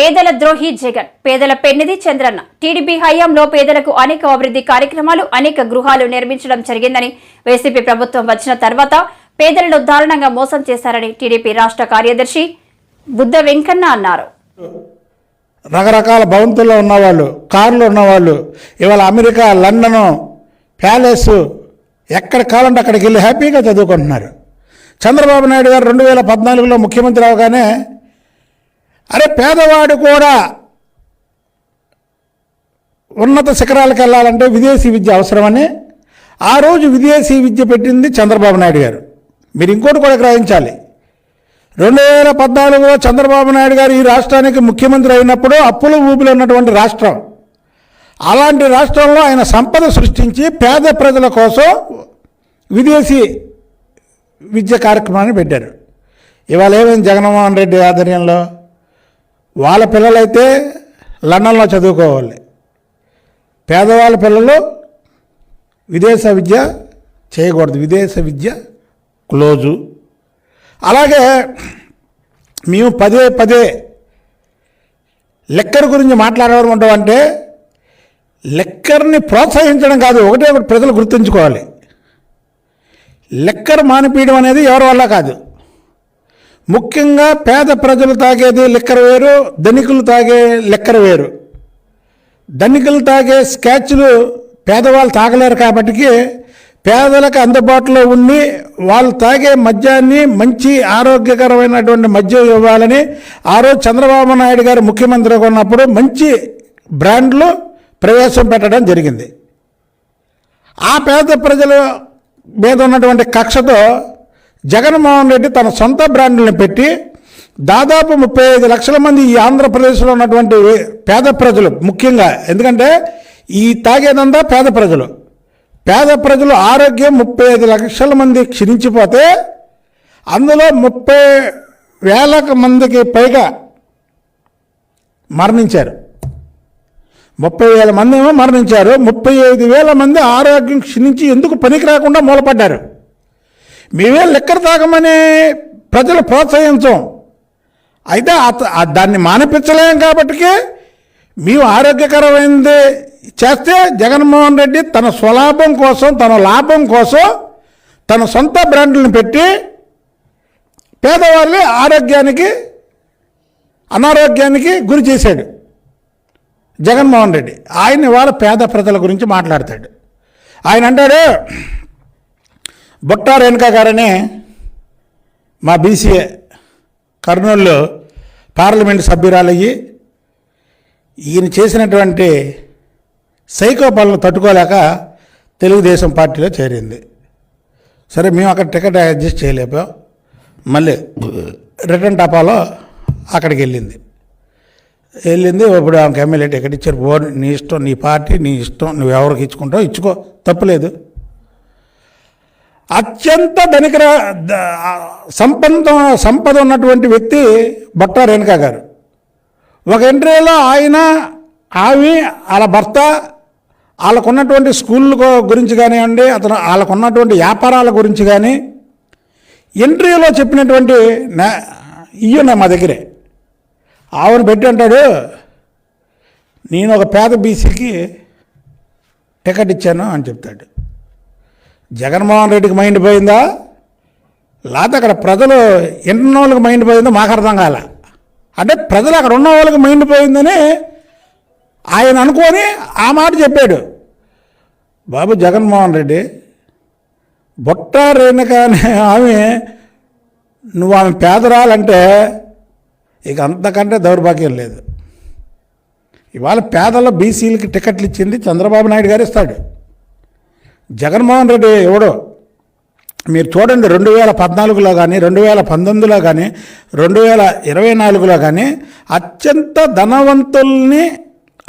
పేదల ద్రోహి జగన్. పేదల పెన్నిది చంద్రన్న. టీడీపీ హయాంలో పేదలకు అనేక అభివృద్ధి కార్యక్రమాలు అనేక గృహాలు నిర్మించడం జరిగిందని వైసీపీ ప్రభుత్వం వచ్చిన తర్వాత పేదలను దారుణంగా మోసం చేశారని టీడీపీ రాష్ట్ర కార్యదర్శి బుద్ధ వెంకన్న అన్నారు. రకరకాల భవంతుల్లో ఉన్నవాళ్ళు కార్లు ఉన్నవాళ్ళు ఇవాళ అమెరికా లండను ప్యాలెస్ ఎక్కడ కావాలంటే అక్కడికి వెళ్ళి హ్యాపీగా చదువుకుంటున్నారు. చంద్రబాబు నాయుడు గారు రెండు వేల పద్నాలుగులో ముఖ్యమంత్రి అవగానే అరే పేదవాడు కూడా ఉన్నత శిఖరాలకు వెళ్ళాలంటే విదేశీ విద్య అవసరమని ఆ రోజు విదేశీ విద్య పెట్టింది చంద్రబాబు నాయుడు గారు. మీరు ఇంకోటి కూడా గ్రహించాలి. రెండు వేల పద్నాలుగులో చంద్రబాబు నాయుడు గారు ఈ రాష్ట్రానికి ముఖ్యమంత్రి అయినప్పుడు అప్పుల ఊపిలో ఉన్నటువంటి రాష్ట్రం. అలాంటి రాష్ట్రంలో ఆయన సంపద సృష్టించి పేద ప్రజల కోసం విదేశీ విద్య కార్యక్రమాన్ని పెట్టారు. ఇవాళ ఏమైంది జగన్మోహన్ రెడ్డి ఆధ్వర్యంలో? వాళ్ళ పిల్లలైతే లండన్లో చదువుకోవాలి. పేదవాళ్ళ పిల్లలు విదేశ విద్య చేయకూడదు. విదేశ విద్య క్లోజు. అలాగే మేము పదే పదే లెక్కర్ గురించి మాట్లాడడం ఉంటాం అంటే లెక్కర్ని ప్రోత్సహించడం కాదు ఒకటే ఒకటి ప్రజలు గుర్తుంచుకోవాలి. లెక్కర్ మానిపీయడం అనేది ఎవరి వల్ల కాదు. ముఖ్యంగా పేద ప్రజలు తాగేది లిక్కర్ వేరు ధనికులు తాగే లిక్కర్ వేరు. ధనికులు తాగే స్కాచ్లు పేదవాళ్ళు తాగలేరు కాబట్టి పేదలకు అందుబాటులో ఉండి వాళ్ళు తాగే మద్యాన్ని మంచి ఆరోగ్యకరమైనటువంటి మద్యం ఇవ్వాలని ఆ రోజు చంద్రబాబు నాయుడు గారు ముఖ్యమంత్రిగా ఉన్నప్పుడు మంచి బ్రాండ్లు ప్రవేశం పెట్టడం జరిగింది. ఆ పేద ప్రజల మీద ఉన్నటువంటి కక్షతో జగన్మోహన్ రెడ్డి తన సొంత బ్రాండ్లను పెట్టి దాదాపు ముప్పై ఐదు లక్షల మంది ఈ ఆంధ్రప్రదేశ్లో ఉన్నటువంటి పేద ప్రజలు ముఖ్యంగా. ఎందుకంటే ఈ తాగేదంతా పేద ప్రజలు. పేద ప్రజలు ఆరోగ్యం ముప్పై ఐదు లక్షల మంది క్షీణించిపోతే అందులో ముప్పై వేల మందికి పైగా మరణించారు. ముప్పై వేల మంది ఏమో మరణించారు. ముప్పై ఐదు వేల మంది ఆరోగ్యం క్షీణించి ఎందుకు పనికి రాకుండా మూలపడ్డారు? మేమే లెక్కర తాగమని ప్రజలు ప్రోత్సహించం. అయితే దాన్ని మానిపించలేం కాబట్టి మేము ఆరోగ్యకరమైనది చేస్తే జగన్మోహన్ రెడ్డి తన స్వలాభం కోసం తన లాభం కోసం తన సొంత బ్రాండ్లను పెట్టి పేదవాళ్ళని ఆరోగ్యానికి అనారోగ్యానికి గురి చేశాడు జగన్మోహన్ రెడ్డి. ఆయన ఇవాళ పేద ప్రజల గురించి మాట్లాడతాడు. ఆయన అంటాడు బుట్టా రేణుకా గారనే మా బీసీఏ కర్నూలులో పార్లమెంట్ సభ్యురాలయ్యి ఈయన చేసినటువంటి సైకో పనులు తట్టుకోలేక తెలుగుదేశం పార్టీలో చేరింది. సరే మేము అక్కడ టికెట్ అడ్జస్ట్ చేయలేపాం మళ్ళీ రిటర్న్ టపాలో అక్కడికి వెళ్ళింది. వెళ్ళింది ఇప్పుడు ఆమెకి ఎమ్మెల్యే టికెట్ ఇచ్చారు. ఓ నీ ఇష్టం నీ పార్టీ నీ ఇష్టం నువ్వు ఎవరికి ఇచ్చుకుంటావు ఇచ్చుకో. తప్పులేదు. అత్యంత ధనికర సంపద సంపద ఉన్నటువంటి వ్యక్తి భట్ట రేణుకా గారు. ఒక ఇంటర్వ్యూలో ఆయన ఆమె వాళ్ళ భర్త వాళ్ళకున్నటువంటి స్కూల్ గురించి కానివ్వండి అతను వాళ్ళకున్నటువంటి వ్యాపారాల గురించి కానీ ఇంటర్వ్యూలో చెప్పినటువంటి నా- ఇయ్యున్నాయి మా దగ్గరే. ఆవిడ పెట్టి అంటాడు నేను ఒక పేద బీసీకి టికెట్ ఇచ్చాను అని చెప్తాడు. జగన్మోహన్ రెడ్డికి మైండ్ పోయిందా? లేకపోతే అక్కడ ప్రజలు ఇంటున్న వాళ్ళకి మైండ్ పోయిందో? మాకు అర్థం కాల. అంటే ప్రజలు అక్కడ ఉన్న వాళ్ళకి మైండ్ పోయిందని ఆయన అనుకొని ఆ మాట చెప్పాడు. బాబు జగన్మోహన్ రెడ్డి బుట్ట రేణుక అనే ఆమె నువ్వు ఆమె పేదరాలంటే ఇక అంతకంటే దౌర్భాగ్యం లేదు. ఇవాళ పేదల బీసీలకి టికెట్లు ఇచ్చింది చంద్రబాబు నాయుడు గారు ఇస్తాడు. జగన్మోహన్ రెడ్డి ఎవడో? మీరు చూడండి రెండు వేల పద్నాలుగులో కానీ రెండు వేల పంతొమ్మిదిలో కానీ రెండు వేల ఇరవై నాలుగులో కానీ అత్యంత ధనవంతుల్ని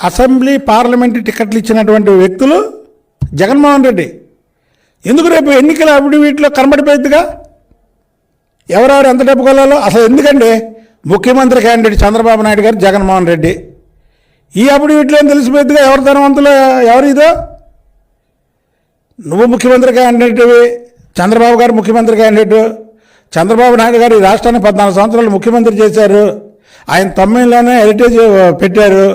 అసెంబ్లీ పార్లమెంట్ టికెట్లు ఇచ్చినటువంటి వ్యక్తులు జగన్మోహన్ రెడ్డి. ఎందుకు రేపు ఎన్నికల అప్పుడు వీటిలో ఎవరెవరు ఎంత డబ్బు కొలాలో అసలు ఎందుకండి? ముఖ్యమంత్రి క్యాండిడేట్ చంద్రబాబు నాయుడు గారు జగన్మోహన్ రెడ్డి. ఈ అప్పుడు వీటిలో ఏం తెలిసిపోయిందిగా ఎవరు ధనవంతులు? ఎవరు ఇదో? నువ్వు ముఖ్యమంత్రి క్యాండిడేట్వి చంద్రబాబు గారు ముఖ్యమంత్రి క్యాండిడేట్ చంద్రబాబు నాయుడు గారు ఈ రాష్ట్రాన్ని పద్నాలుగు సంవత్సరాలు ముఖ్యమంత్రి చేశారు. ఆయన తమిళలోనే హెరిటేజ్ పెట్టారు.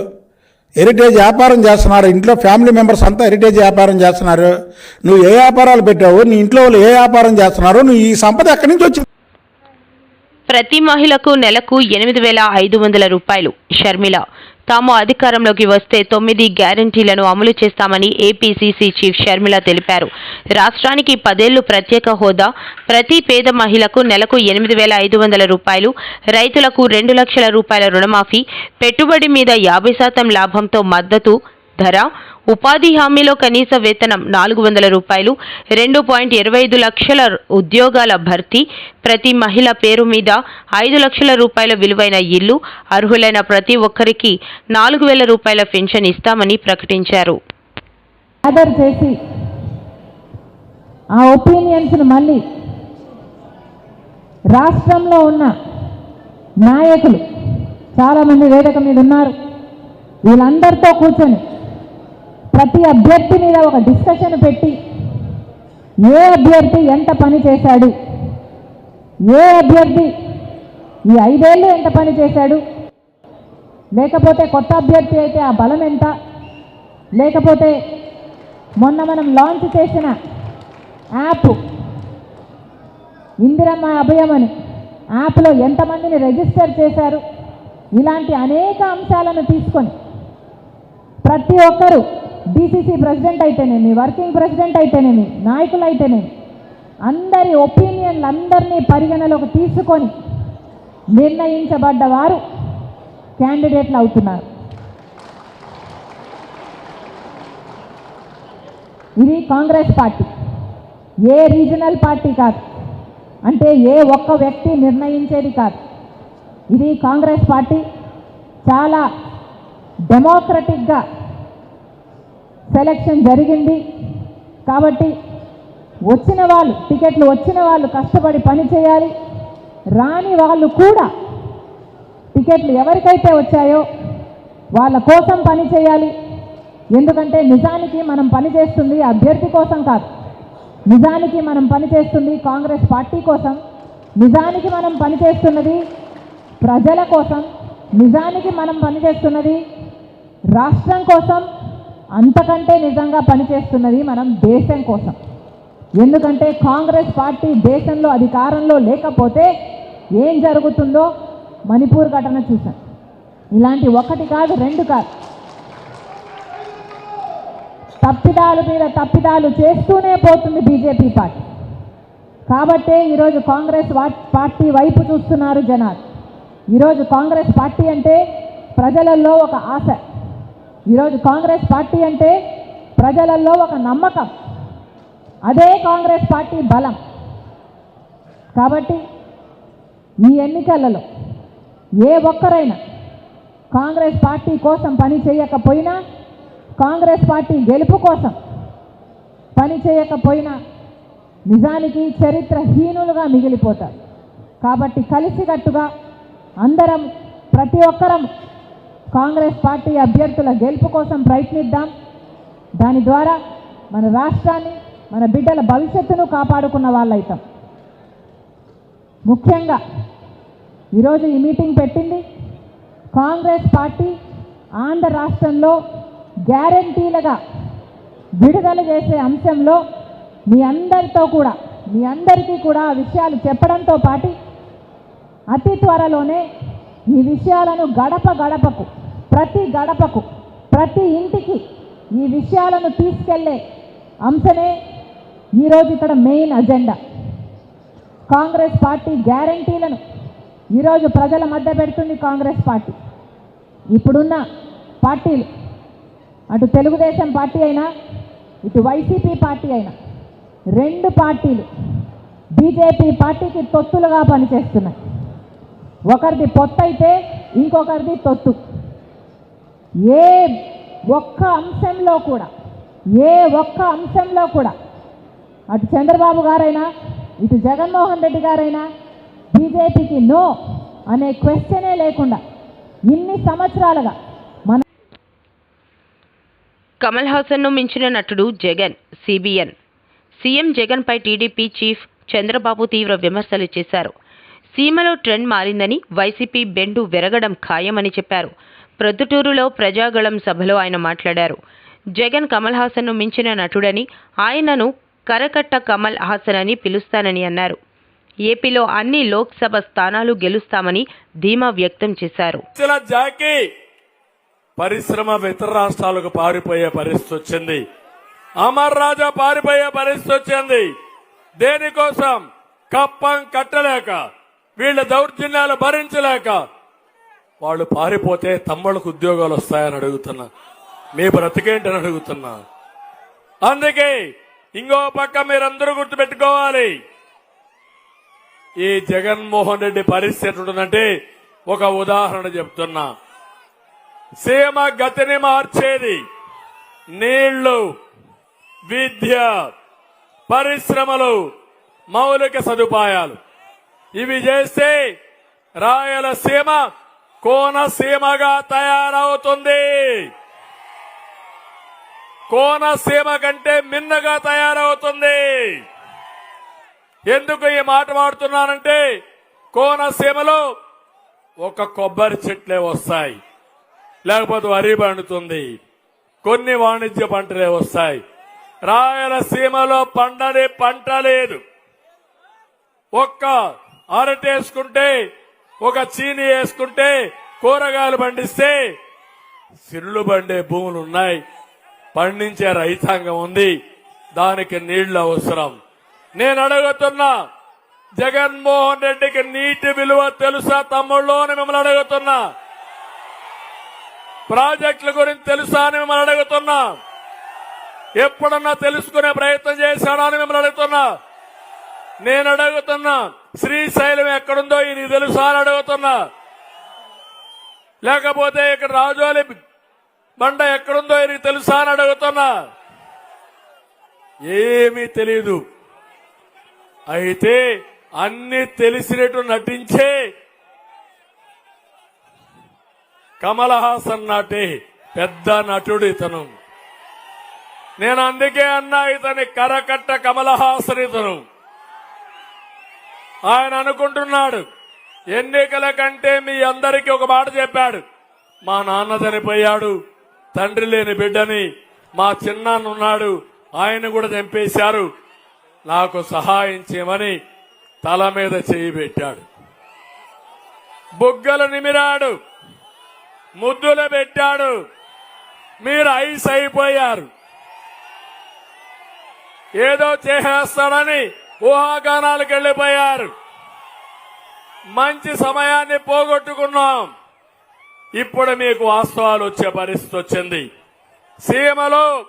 హెరిటేజ్ వ్యాపారం చేస్తున్నారు. ఇంట్లో ఫ్యామిలీ మెంబర్స్ అంతా హెరిటేజ్ వ్యాపారం చేస్తున్నారు. నువ్వు ఏ వ్యాపారాలు పెట్టావు? నీ ఇంట్లో వాళ్ళు ఏ వ్యాపారం చేస్తున్నారు? నువ్వు ఈ సంపద ఎక్కడి నుంచి వచ్చింది? ప్రతి మహిళకు నెలకు ఎనిమిది వేల ఐదు వందల రూపాయలు. షర్మిల తాము అధికారంలోకి వస్తే తొమ్మిది గ్యారంటీలను అమలు చేస్తామని ఏపీసీసీ చీఫ్ షర్మిల తెలిపారు. రాష్ట్రానికి పదేళ్ళు ప్రత్యేక హోదా ప్రతి పేద మహిళకు నెలకు ఎనిమిది వేల ఐదు వందల రూపాయలు రైతులకు రెండు లక్షల రూపాయల రుణమాఫీ పెట్టుబడి మీద యాభై శాతం లాభంతో మద్దతు ధర ఉపాధి హామీలో కనీస వేతనం నాలుగు వందల రూపాయలు రెండు పాయింట్ ఇరవై ఐదు లక్షల ఉద్యోగాల భర్తీ ప్రతి మహిళ పేరు మీద ఐదు లక్షల రూపాయల విలువైన ఇల్లు అర్హులైన ప్రతి ఒక్కరికి నాలుగు వేల రూపాయల పెన్షన్ ఇస్తామని ప్రకటించారు. చేసి ఆ మళ్ళీ రాష్ట్రంలో ఉన్న నాయకులు చాలామంది వేదిక మీద ఉన్నారు. వీళ్ళందరితో కూర్చొని ప్రతి అభ్యర్థి మీద ఒక డిస్కషన్ పెట్టి ఏ అభ్యర్థి ఎంత పని చేశాడు? ఏ అభ్యర్థి ఈ ఐదేళ్ళు ఎంత పని చేశాడు? లేకపోతే కొత్త అభ్యర్థి అయితే ఆ బలం ఎంత? లేకపోతే మొన్న మనం లాంచ్ చేసిన యాప్ ఇందిరమ్మ అభయం అని యాప్లో ఎంతమందిని రిజిస్టర్ చేశారు? ఇలాంటి అనేక అంశాలను తీసుకొని ప్రతి ఒక్కరూ డీసీసీ ప్రెసిడెంట్ అయితేనేమి వర్కింగ్ ప్రెసిడెంట్ అయితేనేమి నాయకులు అయితేనేమి అందరి ఒపీనియన్లు అందరినీ పరిగణలోకి తీసుకొని నిర్ణయించబడ్డ వారు క్యాండిడేట్లు అవుతున్నారు. ఇది కాంగ్రెస్ పార్టీ. ఏ రీజనల్ పార్టీ కాదు. అంటే ఏ ఒక్క వ్యక్తి నిర్ణయించేది కాదు. ఇది కాంగ్రెస్ పార్టీ. చాలా డెమోక్రటిక్గా సెలక్షన్ జరిగింది. కాబట్టి వచ్చిన వాళ్ళు టికెట్లు వచ్చిన వాళ్ళు కష్టపడి పని చేయాలి. రాని వాళ్ళు కూడా టికెట్లు ఎవరికైతే వచ్చాయో వాళ్ళ కోసం పని చేయాలి. ఎందుకంటే నిజానికి మనం పనిచేస్తుంది అభ్యర్థి కోసం కాదు. నిజానికి మనం పనిచేస్తుంది కాంగ్రెస్ పార్టీ కోసం. నిజానికి మనం పనిచేస్తున్నది ప్రజల కోసం. నిజానికి మనం పనిచేస్తున్నది రాష్ట్రం కోసం. అంతకంటే నిజంగా పనిచేస్తున్నది మనం దేశం కోసం. ఎందుకంటే కాంగ్రెస్ పార్టీ దేశంలో అధికారంలో లేకపోతే ఏం జరుగుతుందో మణిపూర్ ఘటన చూసాం ఇలాంటి ఒకటి కాదు రెండు కాదు. తప్పిదాలు మీద తప్పిదాలు చేస్తూనే పోతుంది బీజేపీ పార్టీ. కాబట్టే ఈరోజు కాంగ్రెస్ పార్టీ వైపు చూస్తున్నారు జనాలు. ఈరోజు కాంగ్రెస్ పార్టీ అంటే ప్రజలలో ఒక ఆశ. ఈరోజు కాంగ్రెస్ పార్టీ అంటే ప్రజలలో ఒక నమ్మకం. అదే కాంగ్రెస్ పార్టీ బలం. కాబట్టి ఈ ఎన్నికలలో ఏ ఒక్కరైనా కాంగ్రెస్ పార్టీ కోసం పని చేయకపోయినా కాంగ్రెస్ పార్టీ గెలుపు కోసం పని చేయకపోయినా నిజానికి చరిత్రహీనులుగా మిగిలిపోతారు. కాబట్టి కలిసికట్టుగా అందరం ప్రతి ఒక్కరం కాంగ్రెస్ పార్టీ అభ్యర్థుల గెలుపు కోసం ప్రయత్నిద్దాం. దాని ద్వారా మన రాష్ట్రాన్ని మన బిడ్డల భవిష్యత్తును కాపాడుకున్న వాళ్ళైతాం. ముఖ్యంగా ఈరోజు ఈ మీటింగ్ పెట్టింది కాంగ్రెస్ పార్టీ ఆంధ్ర రాష్ట్రంలో గ్యారంటీలుగా విడుదల చేసే అంశంలో మీ అందరితో కూడా మీ అందరికీ కూడా విషయాలు చెప్పడంతో పాటు అతి త్వరలోనే ఈ విషయాలను గడప గడపకు ప్రతి గడపకు ప్రతి ఇంటికి ఈ విషయాలను తీసుకెళ్ళే అంశమే ఈరోజు ఇక్కడ మెయిన్ అజెండా. కాంగ్రెస్ పార్టీ గ్యారంటీలను ఈరోజు ప్రజల మధ్య పెడుతుంది కాంగ్రెస్ పార్టీ. ఇప్పుడున్న పార్టీలు అటు తెలుగుదేశం పార్టీ అయినా ఇటు వైసీపీ పార్టీ అయినా రెండు పార్టీలు బీజేపీ పార్టీకి తొత్తులుగా పనిచేస్తున్నాయి. ఒకరిది పొత్తు అయితే ఇంకొకరిది తొత్తు. ఏ ఒక్క అంశంలో కూడా ఏ ఒక్క అంశంలో కూడా అటు చంద్రబాబు గారైనా ఇటు జగన్మోహన్ రెడ్డి గారైనా బీజేపీకి నో అనే క్వశ్చనే లేకుండా ఇన్ని సంవత్సరాలుగా మన కమల్ హాసన్ను మించిన నటుడు జగన్ సిబిఎన్. సీఎం జగన్పై టీడీపీ చీఫ్ చంద్రబాబు తీవ్ర విమర్శలు చేశారు. సీమలో ట్రెండ్ మారిందని వైసీపీ బెండు విరగడం ఖాయమని చెప్పారు. ప్రొద్దుటూరులో ప్రజాగళం సభలో ఆయన మాట్లాడారు. జగన్ కమల్ హాసన్ను మించిన నటుడని ఆయనను కరకట్ట కమల్ హాసన్ అని పిలుస్తానని అన్నారు. ఏపీలో అన్ని లోక్సభ స్థానాలు గెలుస్తామని ధీమా వ్యక్తం చేశారు. పరిశ్రమ ఇతర రాష్ట్రాలకు పారిపోయే పరిస్థితి వచ్చింది. అమర్ రాజా పారిపోయే పరిస్థితి వచ్చింది. దేనికోసం? కప్పం కట్టలేక. వీళ్ళ దౌర్జన్యాలు భరించలేక వాళ్ళు పారిపోతే తమ్ముళ్ళకు ఉద్యోగాలు వస్తాయని అడుగుతున్నా. మీ బ్రతికేంటని అడుగుతున్నా. అందుకే ఇంకో పక్క మీరందరూ గుర్తుపెట్టుకోవాలి. ఈ జగన్మోహన్ రెడ్డి పరిస్థితి ఉంటుందంటే ఒక ఉదాహరణ చెప్తున్నా. సీమ గతిని మార్చేది నీళ్ళు విద్య పరిశ్రమలు మౌలిక సదుపాయాలు. ఇవి చేస్తే రాయలసీమ కోనసీమగా తయారవుతుంది. కోనసీమ కంటే మిన్నగా తయారవుతుంది. ఎందుకు ఈ మాట వాడుతున్నానంటే కోనసీమలో ఒక కొబ్బరి చెట్లే వస్తాయి. లేకపోతే వరి పండుతుంది. కొన్ని వాణిజ్య పంటలే వస్తాయి. రాయలసీమలో పండని పంట లేదు. ఒక్క అరటి వేసుకుంటే ఒక చీని వేసుకుంటే కూరగాయలు పండిస్తే సిరులు పండే భూములు ఉన్నాయి. పండించే రైతాంగం ఉంది. దానికి నీళ్ళు అవసరం. నేను అడుగుతున్నా జగన్మోహన్ రెడ్డికి నీటి విలువ తెలుసా తమ్ముళ్ళు అని మిమ్మల్ని అడుగుతున్నా. ప్రాజెక్టుల గురించి తెలుసా అని మిమ్మల్ని అడుగుతున్నా. ఎప్పుడన్నా తెలుసుకునే ప్రయత్నం చేశాడా అని మిమ్మల్ని అడుగుతున్నా. నేను అడుగుతున్నా శ్రీశైలం ఎక్కడుందో ఇది తెలుసా అని అడుగుతున్నా? లేకపోతే ఇక్కడ రాజోలి బండ ఎక్కడుందో ఇది తెలుసా అని అడుగుతున్నా? ఏమీ తెలియదు అయితే అన్ని తెలిసినట్టు నటించే కమల్ హాసన్ నాటి పెద్ద నటుడు ఇతను. నేను అందుకే అన్నా ఇతని కరకట్ట కమల్ హాసన్ ఇతను. ఆయన అనుకుంటున్నాడు ఎన్నికల కంటే మీ అందరికీ ఒక మాట చెప్పాడు. మా నాన్న చనిపోయాడు తండ్రి లేని బిడ్డని మా చిన్నాన్న ఉన్నాడు ఆయన కూడా చంపేశారు. నాకు సహాయం చేయమని తల మీద చేయి పెట్టాడు. బుగ్గలు నిమిరాడు ముద్దులు పెట్టాడు. మీరు ఐస్ అయిపోయారు. ఏదో చేసేస్తాడని ఊహాగానాలకు వెళ్ళిపోయారు మంచి సమయాన్ని పోగొట్టుకున్నాం. ఇప్పుడు మీకు వాస్తవాలు వచ్చే పరిస్థితి వచ్చింది. సీమలో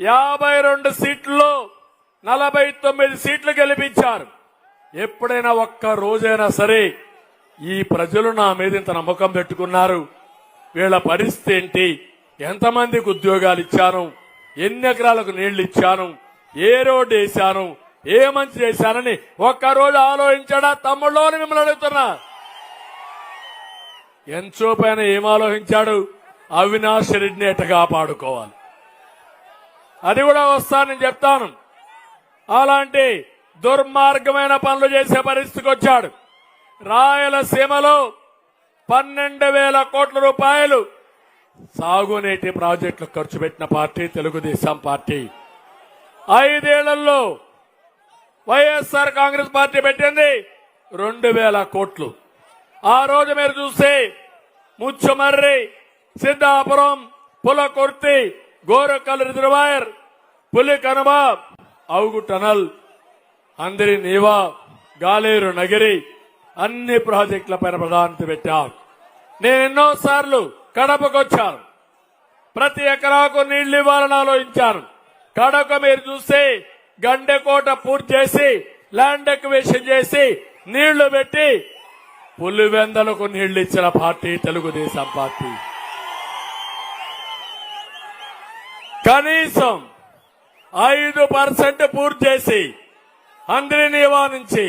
యాభై రెండు సీట్లు నలభై తొమ్మిది సీట్లు గెలిపించారు. ఎప్పుడైనా ఒక్క రోజైనా సరే ఈ ప్రజలు నా మీద ఇంత నమ్మకం పెట్టుకున్నారు. వీళ్ళ పరిస్థితి ఏంటి? ఎంతమందికి ఉద్యోగాలు ఇచ్చాను? ఎన్ని ఎకరాలకు నీళ్ళు ఇచ్చాను? ఏ రోడ్డు వేశాను? ఏ మంచి చేశానని ఒక్కరోజు ఆలోచించాడా? తమ్ముళ్ళు అని మిమ్మల్ని అడుగుతున్నా. ఎంతో పైన ఏం ఆలోచించాడు? అవినాష్ రెడ్డిని ఎట్ట కాపాడుకోవాలి. అది కూడా వస్తానని చెప్తాను. అలాంటి దుర్మార్గమైన పనులు చేసే పరిస్థితికి వచ్చాడు. రాయలసీమలో పన్నెండు వేల కోట్ల రూపాయలు సాగునీటి ప్రాజెక్టులు ఖర్చు పెట్టిన పార్టీ తెలుగుదేశం పార్టీ. ఐదేళ్ళలో వైఎస్ఆర్ కాంగ్రెస్ పార్టీ పెట్టింది రెండు వేల కోట్లు. ఆ రోజు మీరు చూస్తే ముచ్చమర్రి సిద్ధాపురం పులకొర్తి గోరకల్ రిజర్వాయర్ పులి కనుమ అవుగు టనల్ అందరి నీవా గాలేరు నగిరి అన్ని ప్రాజెక్టుల పైన ప్రాధాన్యత పెట్టాం నేను ఎన్నో సార్లు ప్రతి ఎకరాకు నీళ్ళు ఇవ్వాలని ఆలోచించాను. కడప మీరు చూస్తే గండెకోట పూర్తి చేసి ల్యాండ్ ఎక్వేషన్ చేసి నీళ్ళు పెట్టి పులివెందలకు నీళ్ళు ఇచ్చిన పార్టీ తెలుగుదేశం పార్టీ. కనీసం ఐదు పర్సెంట్ పూర్తి చేసి అందరి నివారించి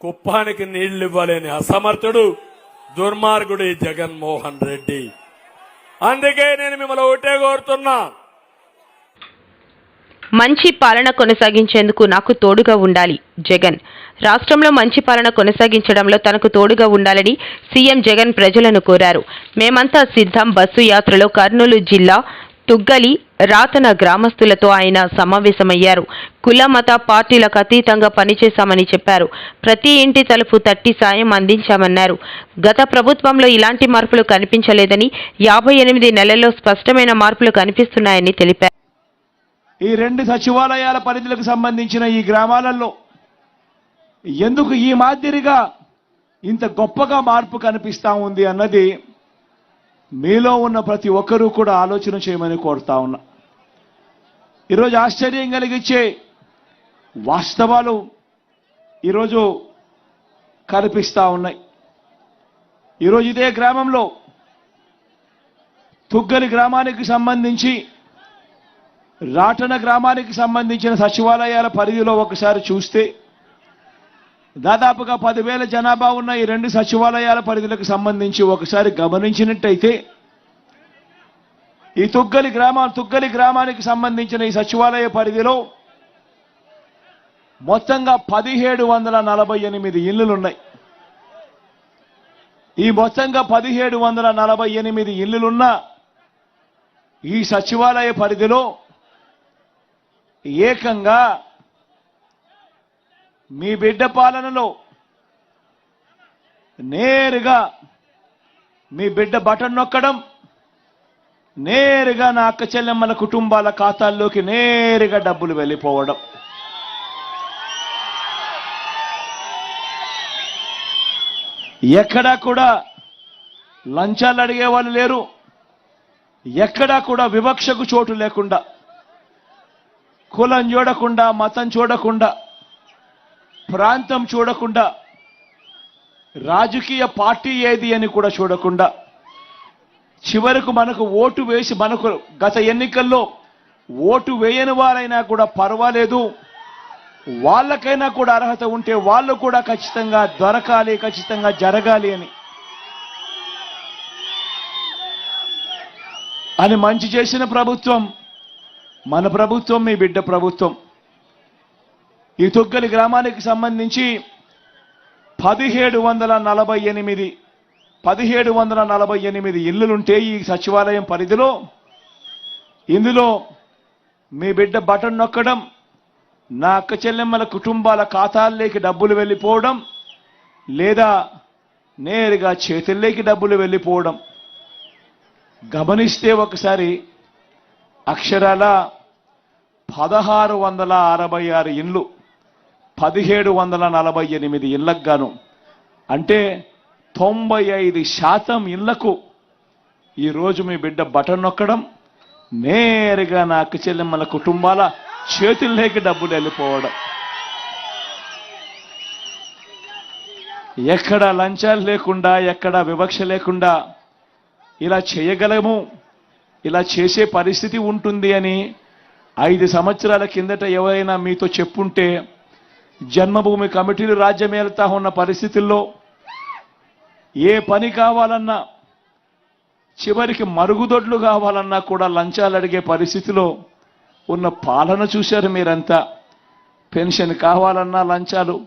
కుప్పానికి నీళ్ళు ఇవ్వలేని అసమర్థుడు దుర్మార్గుడి జగన్మోహన్ రెడ్డి. అందుకే నేను మిమ్మల్ని ఒకటే కోరుతున్నా. మంచి పాలన కొనసాగించేందుకు నాకు తోడుగా ఉండాలి. జగన్. రాష్ట్రంలో మంచి పాలన కొనసాగించడంలో తనకు తోడుగా ఉండాలని సీఎం జగన్ ప్రజలను కోరారు. మేమంతా సిద్ధం. బస్సు యాత్రలో కర్నూలు జిల్లా తుగ్గలి రాతన గ్రామస్తులతో ఆయన సమావేశమయ్యారు. కుల మత పార్టీలకు అతీతంగా పనిచేశామని చెప్పారు. ప్రతి ఇంటి తలుపు తట్టి సాయం అందించామన్నారు. గత ప్రభుత్వంలో ఇలాంటి మార్పులు కనిపించలేదని యాభై ఎనిమిది నెలల్లో స్పష్టమైన మార్పులు కనిపిస్తున్నాయని తెలిపారు. ఈ రెండు సచివాలయాల పరిధులకు సంబంధించిన ఈ గ్రామాలలో ఎందుకు ఈ మాదిరిగా ఇంత గొప్పగా మార్పు కనిపిస్తూ ఉంది అన్నది మీలో ఉన్న ప్రతి ఒక్కరూ కూడా ఆలోచన చేయమని కోరుతా ఉన్నా. ఈరోజు ఆశ్చర్యం కలిగించే వాస్తవాలు ఈరోజు కనిపిస్తూ ఉన్నాయి. ఈరోజు ఇదే గ్రామంలో తుగ్గలి గ్రామానికి సంబంధించి రాటన గ్రామానికి సంబంధించిన సచివాలయాల పరిధిలో ఒకసారి చూస్తే దాదాపుగా పదివేల జనాభా ఉన్న ఈ రెండు సచివాలయాల పరిధులకు సంబంధించి ఒకసారి గమనించినట్టయితే ఈ తుగ్గలి గ్రామం తుగ్గలి గ్రామానికి సంబంధించిన ఈ సచివాలయ పరిధిలో మొత్తంగా పదిహేడు వందల నలభై ఎనిమిది ఇళ్ళులున్నాయి ఈ మొత్తంగా పదిహేడు వందల నలభై ఎనిమిది ఇళ్ళులున్న ఈ సచివాలయ పరిధిలో ఏకంగా మీ బిడ్డ పాలనలో నేరుగా మీ బిడ్డ బటన్ నొక్కడం నేరుగా నా అక్క చెల్లెమ్మల కుటుంబాల ఖాతాల్లోకి నేరుగా డబ్బులు వెళ్ళిపోవడం. ఎక్కడా కూడా లంచాలు అడిగే వాళ్ళు లేరు. ఎక్కడా కూడా వివక్షకు చోటు లేకుండా కులం చూడకుండా మతం చూడకుండా ప్రాంతం చూడకుండా రాజకీయ పార్టీ ఏది అని కూడా చూడకుండా చివరకు మనకు ఓటు వేసి మనకు గత ఎన్నికల్లో ఓటు వేయని వారైనా కూడా పర్వాలేదు. వాళ్ళకైనా కూడా అర్హత ఉంటే వాళ్ళు కూడా ఖచ్చితంగా దొరకాలి ఖచ్చితంగా జరగాలి అని. అని మంచి చేసిన ప్రభుత్వం మన ప్రభుత్వం మీ బిడ్డ ప్రభుత్వం. ఈ తొగ్గలి గ్రామానికి సంబంధించి పదిహేడు వందల నలభై ఎనిమిది పదిహేడు వందల నలభై ఎనిమిది ఇల్లులుంటే ఈ సచివాలయం పరిధిలో. ఇందులో మీ బిడ్డ బటన్ నొక్కడం నా అక్క చెల్లెమ్మల కుటుంబాల ఖాతాల్లోకి డబ్బులు వెళ్ళిపోవడం లేదా నేరుగా చేతుల్లోకి డబ్బులు వెళ్ళిపోవడం. గమనిస్తే ఒకసారి అక్షరాల పదహారు వందల అరవై ఆరు ఇండ్లు పదిహేడు వందల నలభై ఎనిమిది ఇళ్ళకు గాను. అంటే తొంభై ఐదు శాతం ఇళ్ళకు ఈరోజు మీ బిడ్డ బటన్ నొక్కడం నేరుగా నా అక్క చెల్లెమ్మల కుటుంబాల చేతుల్లోకి డబ్బులు వెళ్ళిపోవడం. ఎక్కడ లంచాలు లేకుండా ఎక్కడ వివక్ష లేకుండా ఇలా చేయగలము? ఇలా చేసే పరిస్థితి ఉంటుంది అని ఐదు సంవత్సరాల కిందట ఎవరైనా మీతో చెప్పుంటే జన్మభూమి కమిటీలు రాజ్యమేలుతా ఉన్న పరిస్థితుల్లో ఏ పని కావాలన్నా చివరికి మరుగుదొడ్లు కావాలన్నా కూడా లంచాలు అడిగే పరిస్థితిలో ఉన్న పాలన చూశారు మీరంతా. పెన్షన్ కావాలన్నా లంచాలు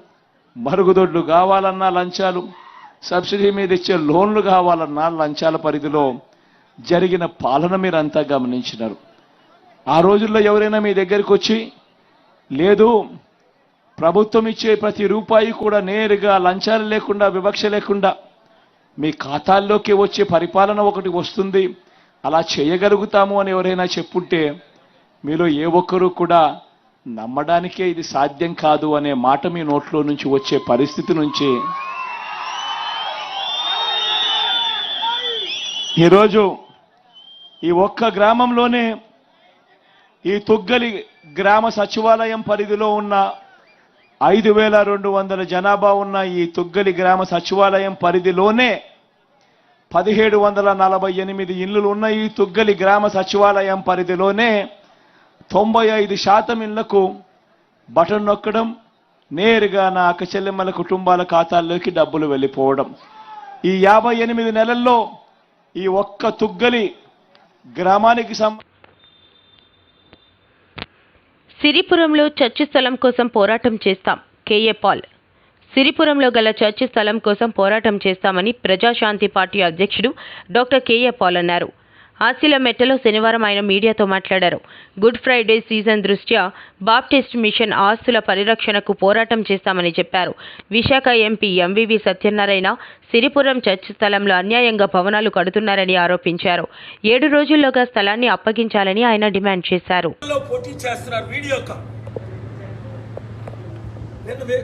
మరుగుదొడ్లు కావాలన్నా లంచాలు సబ్సిడీ మీద ఇచ్చే లోన్లు కావాలన్నా లంచాల పరిధిలో జరిగిన పాలన మీరంతా గమనించినారు. ఆ రోజుల్లో ఎవరైనా మీ దగ్గరికి వచ్చి లేదు ప్రభుత్వం ఇచ్చే ప్రతి రూపాయి కూడా నేరుగా లంచాలు లేకుండా వివక్ష లేకుండా మీ ఖాతాల్లోకి వచ్చే పరిపాలన ఒకటి వస్తుంది. అలా చేయగలుగుతాము అని ఎవరైనా చెప్పుంటే మీలో ఏ ఒక్కరూ కూడా నమ్మడానికే ఇది సాధ్యం కాదు అనే మాట మీ నోట్లో నుంచి వచ్చే పరిస్థితి నుంచి. ఈరోజు ఈ ఒక్క గ్రామంలోనే ఈ తుగ్గలి గ్రామ సచివాలయం పరిధిలో ఉన్న ఐదు వేల రెండు వందల జనాభా ఉన్న ఈ తుగ్గలి గ్రామ సచివాలయం పరిధిలోనే పదిహేడు వందల నలభై ఎనిమిది ఇళ్ళు ఉన్న ఈ తుగ్గలి గ్రామ సచివాలయం పరిధిలోనే తొంభై ఐదు శాతం ఇళ్ళకు బటన్ నొక్కడం నేరుగా నా అక్కచెల్లెమ్మల కుటుంబాల ఖాతాల్లోకి డబ్బులు వెళ్ళిపోవడం. ఈ యాభై ఎనిమిది నెలల్లో ఈ ఒక్క తుగ్గలి గ్రామానికి సిరిపురంలో చర్చి స్థలం కోసం పోరాటం చేస్తాం. KA Paul. సిరిపురంలో గల చర్చి స్థలం కోసం పోరాటం చేస్తామని ప్రజాశాంతి పార్టీ అధ్యక్షుడు డాక్టర్ కేఏ పాల్ అన్నారు. ఆసిల మెట్టలో శనివారం ఆయన మీడియాతో మాట్లాడారు. గుడ్ ఫ్రైడే సీజన్ దృష్ట్యా బాప్టిస్ట్ మిషన్ ఆస్తుల పరిరక్షణకు పోరాటం చేస్తామని చెప్పారు. Visakha MP MVV Satyanarayana Siripuram church స్థలంలో అన్యాయంగా భవనాలు కడుతున్నారని ఆరోపించారు. ఏడు రోజుల్లోగా స్థలాన్ని అప్పగించాలని ఆయన డిమాండ్ చేశారు.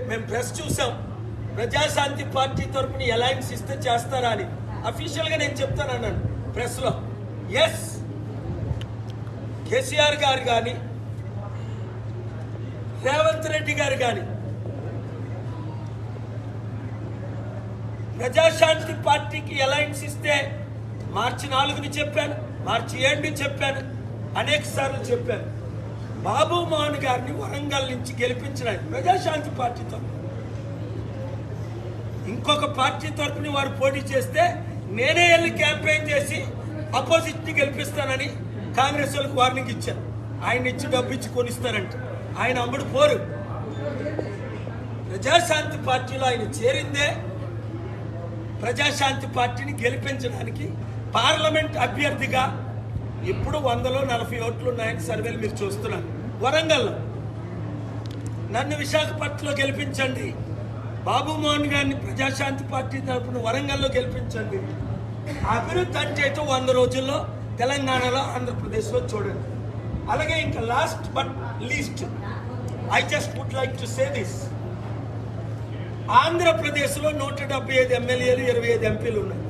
మేము ప్రెస్ చూసాం ప్రజాశాంతి పార్టీ తరపున అలయన్స్ ఇస్తే చేస్తారా అని. అఫీషియల్గా నేను చెప్తాను అన్నాను ఎస్ కేసీఆర్ గారు కానీ రేవంత్ రెడ్డి గారు కానీ ప్రజాశాంతి పార్టీకి అలయన్స్ ఇస్తే మార్చి నాలుగుని చెప్పాను మార్చి ఏడుని చెప్పాను అనేక సార్లు చెప్పాను. బాబు మోహన్ గారిని వరంగల్ నుంచి గెలిపించడానికి ప్రజాశాంతి పార్టీ తరఫున ఇంకొక పార్టీ తరపున వారు పోటీ చేస్తే నేనే వెళ్ళి క్యాంపెయిన్ చేసి అపోజిట్ని గెలిపిస్తానని కాంగ్రెస్ వాళ్ళకి వార్నింగ్ ఇచ్చాను ఆయన ఇచ్చి డబ్బు ఇచ్చి కొనిస్తారంట. ఆయన అమ్ముడు పోరు. ప్రజాశాంతి పార్టీలో ఆయన చేరిందే ప్రజాశాంతి పార్టీని గెలిపించడానికి పార్లమెంట్ అభ్యర్థిగా ఇప్పుడు వందలో నలభై ఓట్లు ఉన్నాయని సర్వేలు మీరు చూస్తున్నారు. వరంగల్లో నన్ను విశాఖపట్నంలో గెలిపించండి. బాబు మోహన్ గారిని ప్రజాశాంతి పార్టీ తరపున వరంగల్లో గెలిపించండి. అభివృద్ధి అంటే అయితే వంద రోజుల్లో తెలంగాణలో ఆంధ్రప్రదేశ్లో చూడండి. అలాగే ఇంకా last but least I just would like to say this ఆంధ్రప్రదేశ్లో నూట డెబ్బై ఐదు ఎమ్మెల్యేలు ఇరవై ఐదు ఎంపీలు ఉన్నాయి.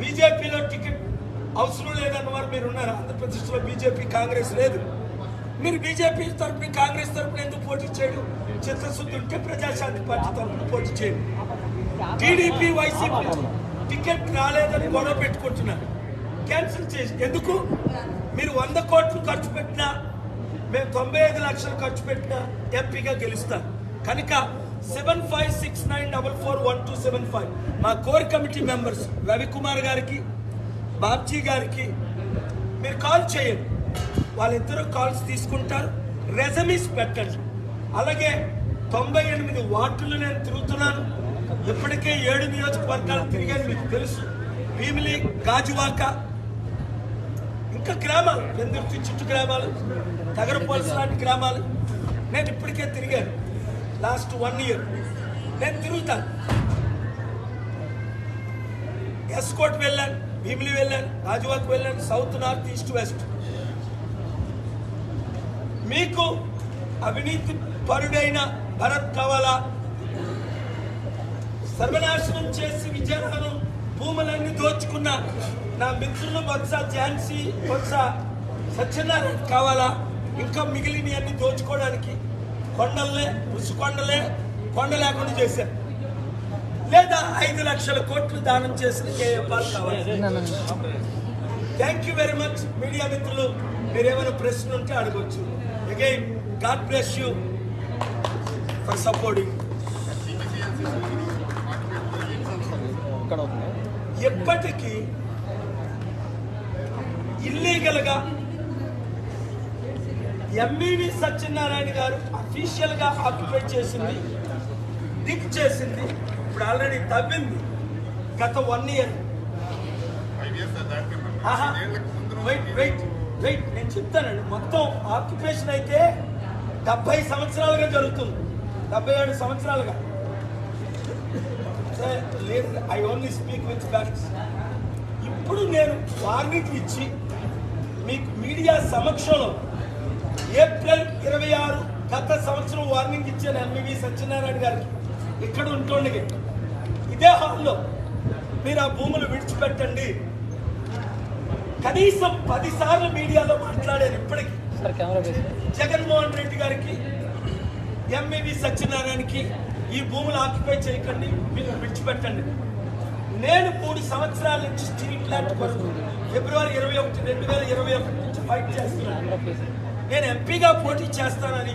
బీజేపీలో టికెట్ అవసరం లేదన్న వారు మీరు ఉన్నారు. ఆంధ్రప్రదేశ్లో బీజేపీ కాంగ్రెస్ లేదు. మీరు బీజేపీ తరపున కాంగ్రెస్ తరపున ఎందుకు పోటీ చేయడం? చిత్తశుద్ధి ఉంటే ప్రజాశాంతి పార్టీ తరపున పోటీ చేయండి. టీడీపీ వైసీపీ టికెట్ రాలేదని గొడవ పెట్టుకుంటున్నారు. క్యాన్సిల్ చేసి ఎందుకు? మీరు వంద కోట్లు ఖర్చు పెట్టినా మేము తొంభై ఐదు లక్షలు ఖర్చు పెట్టినా ఎంపీగా గెలుస్తాం. కనుక seven five six nine double four one two seven five మా కోర్ కమిటీ మెంబర్స్ రవికుమార్ గారికి బాబ్జీ గారికి మీరు కాల్ చేయండి. వాళ్ళిద్దరూ కాల్స్ తీసుకుంటారు. రెజమీస్ పెట్టండి. అలాగే తొంభై ఎనిమిది వార్డులు నేను తిరుగుతున్నాను. ఇప్పటికే ఏడు నియోజకవర్గాలు తిరిగాను మీకు తెలుసు. భీమిలి గాజువాక ఇంకా గ్రామాలు. పెందుర్తి చుట్టూ గ్రామాలు? తగరపోల్స్ లాంటి గ్రామాలు. నేను ఇప్పటికే తిరిగాను. Last one year. నేను తిరుగుతాను. ఎస్కోట్ వెళ్ళాను భీమిలి వెళ్ళాను గాజువాక్ వెళ్ళాను సౌత్ నార్త్ ఈస్ట్ వెస్ట్. మీకు అవినీతి పరుడైన భరత్ కావాలా? సర్వనాశనం చేసి విజయనగరం భూములన్నీ దోచుకున్న నా మిత్రులు బొత్స ఝాన్సీ బొత్స సత్యనారాయణ కావాలా? ఇంకా మిగిలినవి అన్ని దోచుకోవడానికి కొండలే ఉసుకొండలే కొండ లేకుండా చేశారు. లేదా ఐదు లక్షల కోట్లు దానం చేసిన కేఏపాల్ కావాలి. Thank you very much media మిత్రులు. మీరు ఏమైనా ప్రశ్నలు ఉంటే అడగొచ్చు. Again God bless you for supporting ఎప్పటికీ ఇల్లీగల్గా ఎంఈవి సత్యనారాయణ గారు అఫీషియల్గా ఆక్యుపై చేసింది డిక్ చేసింది ఇప్పుడు ఆల్రెడీ తవ్వింది గత one year wait wait wait నేను చెప్తానండి. మొత్తం ఆక్యుపేషన్ అయితే డెబ్బై సంవత్సరాలుగా జరుగుతుంది. డెబ్బై ఏడు సంవత్సరాలుగా. లేదు I only speak with facts ఇప్పుడు నేను వార్నింగ్ ఇచ్చి మీకు మీడియా సమక్షంలో ఏప్రిల్ ఇరవై ఆరు గత సంవత్సరం వార్నింగ్ ఇచ్చాను ఎంవివి సత్యనారాయణ గారికి ఇక్కడ ఉంటుండగా ఇదే హాల్లో మీరు ఆ భూములు విడిచిపెట్టండి. కనీసం పది సార్లు మీడియాలో మాట్లాడారు ఇప్పటికి. జగన్మోహన్ రెడ్డి గారికి ఎంవివి సత్యనారాయణకి ఈ భూములు ఆక్యుపై చేయకండి మీరు విడిచిపెట్టండి. నేను మూడు సంవత్సరాల నుంచి స్టీల్ ప్లాంట్ కొరకు ఫిబ్రవరి ఇరవై ఒకటి రెండు వేల ఇరవై ఒకటి నుంచి ఫైట్ చేస్తున్నాను. నేను ఎంపీగా పోటీ చేస్తానని